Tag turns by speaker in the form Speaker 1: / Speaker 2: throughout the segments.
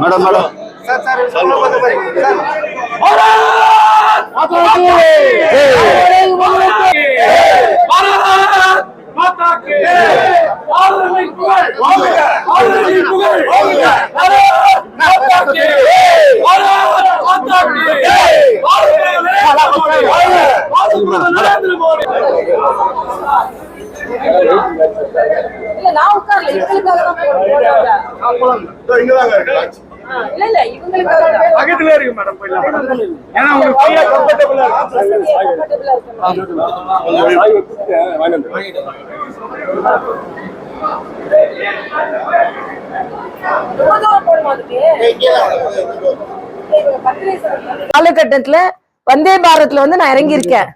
Speaker 1: Madam madam
Speaker 2: Narendra Modi
Speaker 3: இல்ல நான் உட்கார்ல. இவங்களுக்காக தான் இல்ல இவங்களுக்காக தான்
Speaker 2: பக்கத்துல இருக்கு மேடம் போயிடலாம் ஏன்னா உங்களுக்கு ஃப்ரீயா கம்ஃபர்டபுளா.
Speaker 4: காலகட்டத்துல வந்தே பாரத்ல வந்து நான் இறங்கியிருக்கேன்.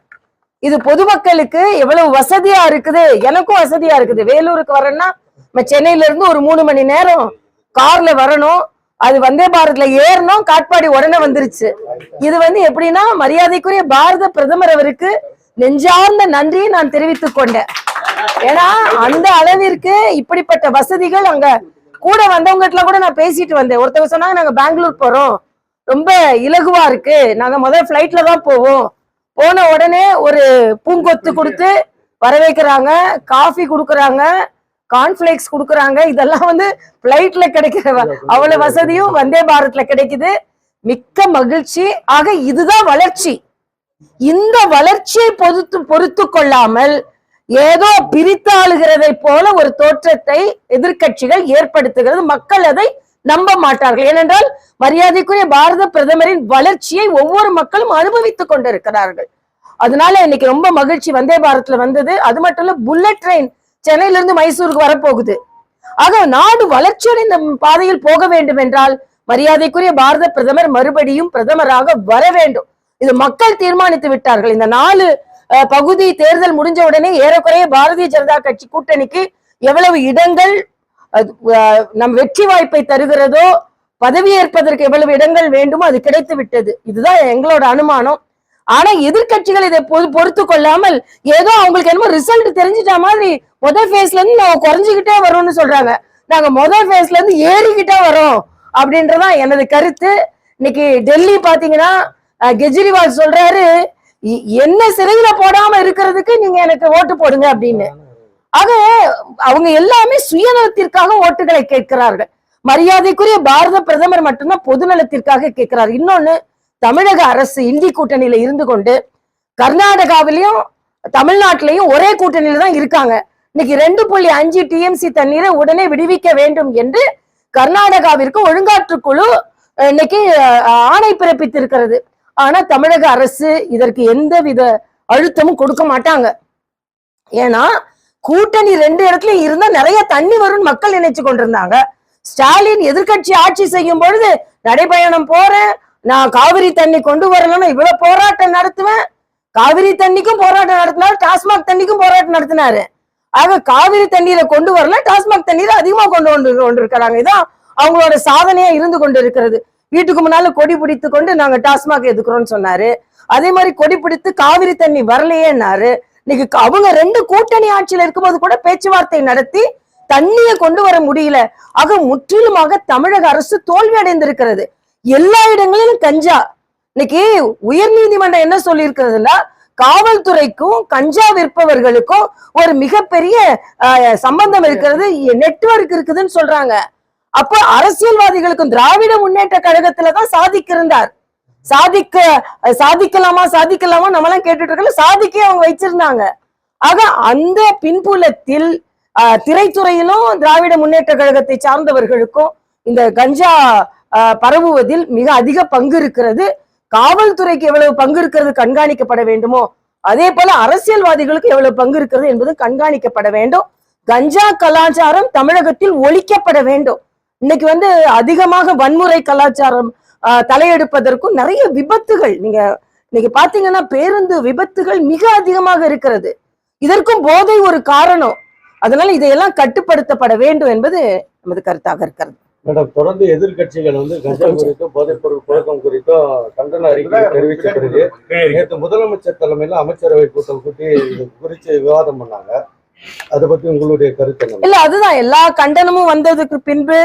Speaker 4: இது பொதுமக்களுக்கு எவ்வளவு வசதியா இருக்குது? எனக்கும் வசதியா இருக்குது. வேலூருக்கு வரேன்னா நம்ம சென்னையில இருந்து ஒரு மூணு மணி நேரம் கார்ல வரணும். அது வந்தே பாரத்ல ஏறணும் காட்பாடி உடனே வந்துருச்சு. இது வந்து எப்படின்னா மரியாதைக்குரிய பாரத பிரதமர் அவருக்கு நெஞ்சார்ந்த நன்றியை நான் தெரிவித்துக் கொண்டேன். ஏன்னா அந்த அளவிற்கு இப்படிப்பட்ட வசதிகள் அங்க கூட வந்தவங்ககிட்ட கூட நான் பேசிட்டு வந்தேன். ஒருத்தவங்க சொன்னாங்க நாங்க பெங்களூர் போறோம். ரொம்ப இலகுவா இருக்கு. நாங்க முதல் ஃபிளைட்ல தான் போவோம். போன உடனே ஒரு பூங்கொத்து கொடுத்து வரவேற்கிறாங்க காஃபி கொடுக்குறாங்க. கார்ன்ஃபிளேக்ஸ் கொடுக்குறாங்க. இதெல்லாம் வந்து ஃபிளைட்ல கிடைக்கிற அவ்வளவு வசதியும் வந்தே பாரத்ல கிடைக்குது. மிக்க மகிழ்ச்சி. ஆக இதுதான் வளர்ச்சி. இந்த வளர்ச்சியை பொறுத்து பொறுத்து கொள்ளாமல் ஏதோ பிரித்தாளுகிறதை போல ஒரு தோற்றத்தை எதிர்க்கட்சிகள் ஏற்படுத்துகிறது. மக்கள் அதை நம்ப மாட்டார்கள். ஏனென்றால் மரியாதைக்குரிய பாரத பிரதமரின் வளர்ச்சியை ஒவ்வொரு மக்களும் அனுபவித்துக் கொண்டிருக்கிறார்கள். அதனால இன்னைக்கு ரொம்ப மகிழ்ச்சி வந்தே பாரத்ல வந்தது. அது மட்டும் இல்ல புல்லட் ட்ரெயின் சென்னையில இருந்து மைசூருக்கு வரப்போகுது. ஆக நாடு வளர்ச்சியடைந்த பாதையில் போக வேண்டும் என்றால் மரியாதைக்குரிய பாரத பிரதமர் மறுபடியும் பிரதமராக வர வேண்டும். இது மக்கள் தீர்மானித்து விட்டார்கள். இந்த நாலு பகுதி தேர்தல் முடிஞ்ச உடனே ஏறக்குறைய பாரதிய ஜனதா கட்சி கூட்டணிக்கு எவ்வளவு இடங்கள் அது, அஹ், நம் வெற்றி வாய்ப்பை தருகிறதோ பதவியேற்பதற்கு எவ்வளவு இடங்கள் வேண்டுமோ அது கிடைத்து விட்டது. இதுதான் எங்களோட அனுமானம். ஆனா எதிர்க்கட்சிகள் இதை பொறுத்து கொள்ளாமல் ஏதோ அவங்களுக்கு என்னமோ ரிசல்ட் தெரிஞ்சிட்ட மாதிரி முதல் ஃபேஸ்ல இருந்து நாங்க குறைஞ்சுக்கிட்டே வரோம்னு சொல்றாங்க. நாங்க முதல் ஃபேஸ்ல இருந்து ஏறிக்கிட்டே வரோம் அப்படின்றதான் எனது கருத்து. இன்னைக்கு டெல்லி பாத்தீங்கன்னா கெஜ்ரிவால் சொல்றாரு என்ன சிறையில போடாம இருக்கிறதுக்கு நீங்க எனக்கு ஓட்டு போடுங்க அப்படின்னு. ஆக அவங்க எல்லாமே சுயநலத்திற்காக ஓட்டுகளை கேட்கிறார்கள். மரியாதைக்குரிய பாரத பிரதமர் மட்டும்தான் பொதுநலத்திற்காக கேட்கிறார். இன்னொன்னு தமிழக அரசு இந்தி கூட்டணியில இருந்து கொண்டு கர்நாடகாவிலையும் தமிழ்நாட்டிலையும் ஒரே கூட்டணியில தான் இருக்காங்க. இன்னைக்கு ரெண்டு புள்ளி அஞ்சு டிஎம்சி தண்ணீரை உடனே விடுவிக்க வேண்டும் என்று கர்நாடகாவிற்கு ஒழுங்காற்றுக்குழு இன்னைக்கு ஆணை பிறப்பித்திருக்கிறது. ஆனா தமிழக அரசு இதற்கு எந்த வித அழுத்தமும் கொடுக்க மாட்டாங்க. ஏன்னா கூட்டணி ரெண்டு இடத்துலயும் இருந்தா நிறைய தண்ணி வரும்னு மக்கள் நினைச்சு கொண்டிருந்தாங்க. ஸ்டாலின் எதிர்க்கட்சி ஆட்சி செய்யும் பொழுது நடைபயணம் போறேன் நான் காவிரி தண்ணி கொண்டு வரலன்னா இவ்வளவு போராட்டம் நடத்துவேன். காவிரி தண்ணிக்கும் போராட்டம் நடத்தினாரு டாஸ்மாக் தண்ணிக்கும் போராட்டம் நடத்தினாரு. ஆக காவிரி தண்ணீரை கொண்டு வரல டாஸ்மாக் தண்ணீரை அதிகமா கொண்டு வந்து கொண்டிருக்கிறாங்க. இதான் அவங்களோட சாதனையா இருந்து கொண்டு இருக்கிறது வீட்டுக்கு முன்னால கொடி பிடித்து கொண்டு நாங்க டாஸ்மாக் எதுக்குறோம்னு சொன்னாரு. அதே மாதிரி கொடி பிடித்து காவிரி தண்ணி வரலையேன்னாரு. இன்னைக்கு அவங்க ரெண்டு கூட்டணி ஆட்சியில இருக்கும்போது கூட பேச்சுவார்த்தை நடத்தி தண்ணியை கொண்டு வர முடியல. ஆக முற்றிலுமாக தமிழக அரசு தோல்வி அடைந்திருக்கிறது எல்லா இடங்களிலும் கஞ்சா. இன்னைக்கு உயர் நீதிமன்றம் என்ன சொல்லியிருக்கிறதுன்னா காவல்துறைக்கும் கஞ்சா விற்பவர்களுக்கும் ஒரு மிகப்பெரிய அஹ், சம்பந்தம் இருக்கிறது நெட்வொர்க் இருக்குதுன்னு சொல்றாங்க. அப்போ அரசியல்வாதிகளுக்கும் திராவிட முன்னேற்ற கழகத்துல தான் சாதிக்க சாதிக்கலாமா சாதிக்கலாமா நம்மளாம் கேட்டுட்டு இருக்கல சாதிக்க அவங்க வச்சிருந்தாங்க. ஆக அந்த பின்புலத்தில் திரைத்துறையிலும் திராவிட முன்னேற்ற கழகத்தை சார்ந்தவர்களுக்கும் இந்த கஞ்சா பரவுவதில் மிக அதிக பங்கு இருக்கிறது. காவல்துறைக்கு எவ்வளவு பங்கு இருக்கிறது கண்காணிக்கப்பட வேண்டுமோ அதே போல அரசியல்வாதிகளுக்கு எவ்வளவு பங்கு இருக்கிறது என்பது கண்காணிக்கப்பட வேண்டும். கஞ்சா கலாச்சாரம் தமிழகத்தில் ஒழிக்கப்பட வேண்டும். இன்னைக்கு வந்து அதிகமாக வன்முறை கலாச்சாரம் ஆஹ், தலையெடுப்பதற்கும் நிறைய விபத்துகள் நீங்க இன்னைக்கு பாத்தீங்கன்னா பேருந்து விபத்துகள் மிக அதிகமாக இருக்கிறது. இதற்கும் போதை ஒரு காரணம். அதனால இதையெல்லாம் கட்டுப்படுத்தப்பட வேண்டும் என்பது நமது கருத்தாக இருக்கிறது.
Speaker 1: மேடம் தொடர்ந்து எதிர்கட்சிகள் வந்து கஞ்சா குறித்தும் போதைப் பொருள் புழக்கம் குறித்தும் கண்டன அறிக்கை தெரிவித்த பிறகு நேற்று முதலமைச்சர் தலைமையில அமைச்சரவை கூட்டம் கூட்டி இது குறித்து விவாதம் பண்ணாங்க. அதை பத்தி உங்களுடைய கருத்து
Speaker 4: இல்ல அதுதான். எல்லா கண்டனமும் வந்ததுக்கு பின்பு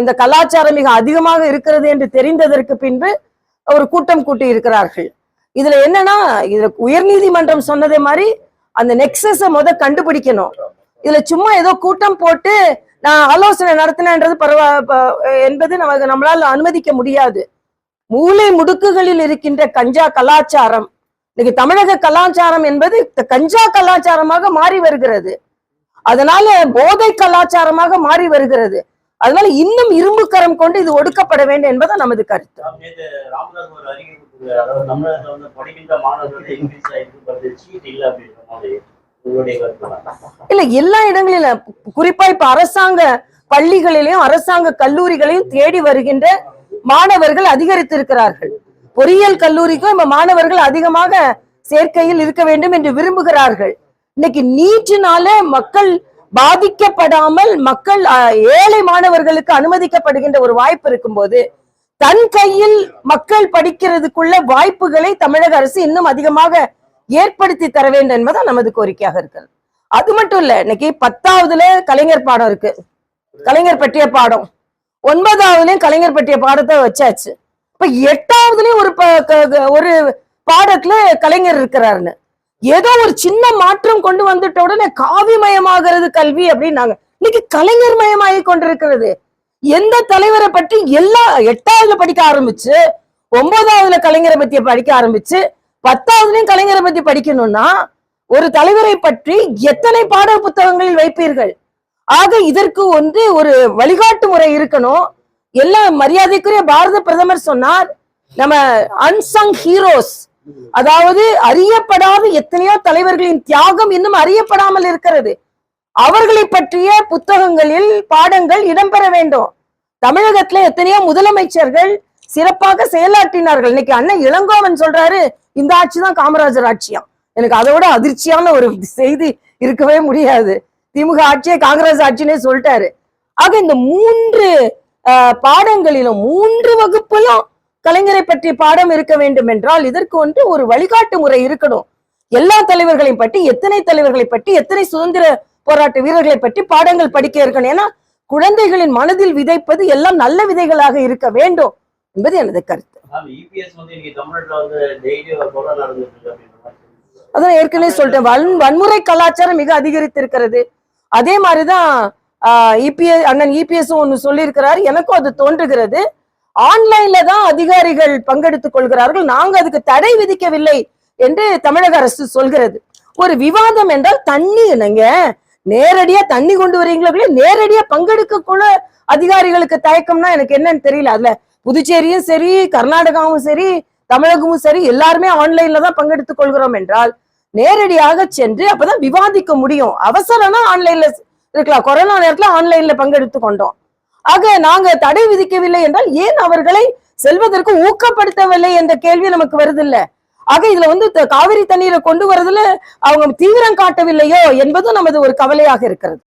Speaker 4: இந்த கலாச்சாரம் மிக அதிகமாக இருக்கிறது என்று தெரிந்ததற்கு பின்பு ஒரு கூட்டம் கூட்டி இருக்கிறார்கள். இதுல என்னன்னா இதுல உயர்நீதிமன்றம் சொன்னதே மாதிரி அந்த நெக்ஸஸ முத கண்டுபிடிக்கணும். இதுல சும்மா ஏதோ கூட்டம் போட்டு நான் ஆலோசனை நடத்தினேன்றது பரவா என்பது நமக்கு நம்மளால அனுமதிக்க முடியாது. மூலை முடுக்குகளில் இருக்கின்ற கஞ்சா கலாச்சாரம். இன்னைக்கு தமிழக கலாச்சாரம் என்பது இந்த கஞ்சா கலாச்சாரமாக மாறி வருகிறது. அதனால போதை கலாச்சாரமாக மாறி வருகிறது. அதனால இன்னும் இரும்பு கரம் கொண்டு இது ஒடுக்கப்பட வேண்டும் என்பது நமது கருத்து.
Speaker 5: அதாவது வந்து படிக்கின்ற மாணவர்கள் சீட் இல்ல
Speaker 4: எல்லா இடங்களிலும் குறிப்பா இப்ப அரசாங்க பள்ளிகளிலும் அரசாங்க கல்லூரிகளையும் தேடி வருகின்ற மாணவர்கள் அதிகரித்திருக்கிறார்கள். பொறியியல் கல்லூரிக்கும் இப்ப மாணவர்கள் அதிகமாக சேர்க்கையில் இருக்க வேண்டும் என்று விரும்புகிறார்கள். இன்னைக்கு நீட்டினால மக்கள் பாதிக்கப்படாமல் மக்கள் ஏழை மாணவர்களுக்கு அனுமதிக்கப்படுகின்ற ஒரு வாய்ப்பு இருக்கும்போது தன் கையில் மக்கள் படிக்கிறதுக்குள்ள வாய்ப்புகளை தமிழக அரசு இன்னும் அதிகமாக ஏற்படுத்தி தர வேண்டும் என்பதுதான் நமது கோரிக்கையாக இருக்கிறது. அது மட்டும் இல்ல இன்னைக்கு பத்தாவதுல கலைஞர் பாடம் இருக்கு. கலைஞர் பற்றிய பாடம். ஒன்பதாவதுலயும் கலைஞர் பற்றிய பாடத்தை வச்சாச்சு. இப்ப எட்டாவதுலயும் ஒரு ப- க- க- ஒரு பாடத்துல கலைஞர் இருக்கிறாருன்னு. ஏதோ ஒரு சின்ன மாற்றம் கொண்டு வந்துட்ட உடனே காவிமயமாகிறது கல்வி அப்படின்னாங்க. இன்னைக்கு கலைஞர் மயமாகி கொண்டிருக்கிறது. எந்த தலைவரை பற்றி எல்லா எட்டாவதுல படிக்க ஆரம்பிச்சு ஒன்பதாவதுல கலைஞரை பத்தி படிக்க ஆரம்பிச்சு பத்தாவதுலயும் கலைஞரை பத்தி படிக்கணும்னா ஒரு தலைவரை பற்றி எத்தனை பாட புத்தகங்களில் வைப்பீர்கள்? ஆக இதற்கு வந்து ஒரு வழிகாட்டு முறை இருக்கணும். எல்லா மரியாதைக்குரிய பாரத பிரதமர் சொன்னார் நம்ம அன்சங் ஹீரோஸ் அதாவது அறியப்படாத எத்தனையோ தலைவர்களின் தியாகம் இன்னும் அறியப்படாமல் இருக்கிறது. அவர்களை பற்றிய புத்தகங்களில் பாடங்கள் இடம்பெற வேண்டும். தமிழகத்துல எத்தனையோ முதலமைச்சர்கள் சிறப்பாக செயலாற்றினார்கள். இன்னைக்கு அண்ணன் இளங்கோவன் சொல்றாரு இந்த ஆட்சி தான் காமராஜர் ஆட்சியாம். எனக்கு அதோட அதிர்ச்சியான ஒரு செய்தி இருக்கவே முடியாது. திமுக ஆட்சியை காங்கிரஸ் ஆட்சினே சொல்லிட்டாரு. ஆக இந்த மூன்று ஆஹ், பாடங்களிலும் மூன்று வகுப்பிலும் கலைஞரை பற்றி பாடம் இருக்க வேண்டும் என்றால் இதற்கு ஒன்று ஒரு வழிகாட்டு முறை இருக்கணும். எல்லா தலைவர்களையும் பற்றி எத்தனை தலைவர்களை பற்றி எத்தனை சுதந்திர போராட்ட வீரர்களை பற்றி பாடங்கள் படிக்க இருக்கணும். ஏன்னா குழந்தைகளின் மனதில் விதைப்பது எல்லாம் நல்ல விதைகளாக இருக்க வேண்டும். என்பது எனது கருத்து.
Speaker 5: சொல்லியிருக்காரு.
Speaker 4: அதான் ஏற்கனவே சொல்லிட்டேன். வன் வன்முறை கலாச்சாரம் மிக அதிகரித்திருக்கிறது. அதே மாதிரிதான் இபிஎஸ் அண்ணன் இபிஎஸ் ஒன்னு சொல்லியிருக்கிறார். எனக்கும் அது தோன்றுகிறது. ஆன்லைன்ல தான் அதிகாரிகள் பங்கெடுத்துக் கொள்கிறார்கள். நாங்க அதுக்கு தடை விதிக்கவில்லை என்று தமிழக அரசு சொல்கிறது. ஒரு விவாதம் என்றால் தண்ணி நீங்க நேரடியா தண்ணி கொண்டு வரீங்களோ நேரடியா பங்கெடுக்க கூட அதிகாரிகளுக்கு தயக்கம்னா எனக்கு என்னன்னு தெரியல. அதுல புதுச்சேரியும் சரி கர்நாடகாவும் சரி தமிழகமும் சரி எல்லாருமே ஆன்லைன்ல தான் பங்கெடுத்துக் கொள்கிறோம் என்றால் நேரடியாக சென்று அப்பதான் விவாதிக்க முடியும். அவசரம்னா ஆன்லைன்ல இருக்கலாம். கொரோனா நேரத்துல ஆன்லைன்ல பங்கெடுத்து கொண்டோம். ஆக நாங்க தடை விதிக்கவில்லை என்றால் ஏன் அவர்களை செல்வதற்கு ஊக்கப்படுத்தவில்லை என்ற கேள்வி நமக்கு வருதில்ல. ஆக இதுல வந்து காவிரி தண்ணீரை கொண்டு வரதுல அவங்க தீவிரம் காட்டவில்லையோ என்பதும் நமது ஒரு கவலையாக இருக்கிறது.